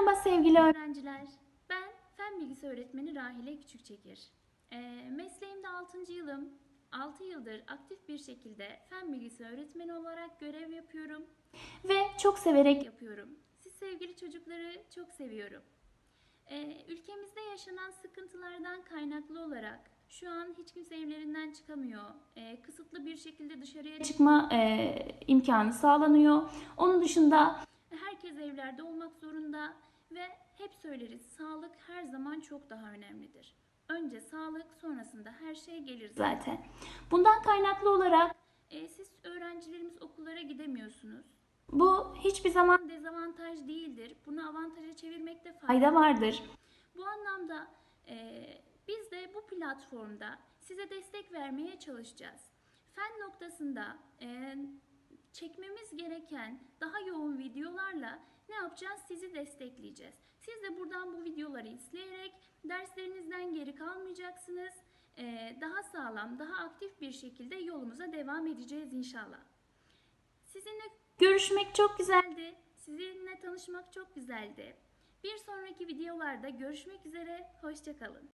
Merhaba sevgili öğrenciler. Ben fen bilgisi öğretmeni Rahile Küçükçekir. Ee, mesleğimde 6. yılım. 6 yıldır aktif bir şekilde fen bilgisi öğretmeni olarak görev yapıyorum. Ve çok severek yapıyorum. Siz sevgili çocukları çok seviyorum. Ee, ülkemizde yaşanan sıkıntılardan kaynaklı olarak şu an hiç kimse evlerinden çıkamıyor. Ee, kısıtlı bir şekilde dışarıya çıkma e, imkanı sağlanıyor. Onun dışında evlerde olmak zorunda ve hep söyleriz sağlık her zaman çok daha önemlidir. Önce sağlık sonrasında her şey gelir zaten. Bundan kaynaklı olarak e, siz öğrencilerimiz okullara gidemiyorsunuz. Bu hiçbir zaman dezavantaj değildir. Bunu avantaja çevirmekte fayda vardır. Bu anlamda e, biz de bu platformda size destek vermeye çalışacağız. Fen noktasında e, çekmemiz gereken daha yoğun videolarla ne yapacağız? Sizi destekleyeceğiz. Siz de buradan bu videoları izleyerek derslerinizden geri kalmayacaksınız. E, daha sağlam, daha aktif bir şekilde yolumuza devam edeceğiz inşallah. Sizinle görüşmek çok güzeldi. Sizinle tanışmak çok güzeldi. Bir sonraki videolarda görüşmek üzere. Hoşçakalın.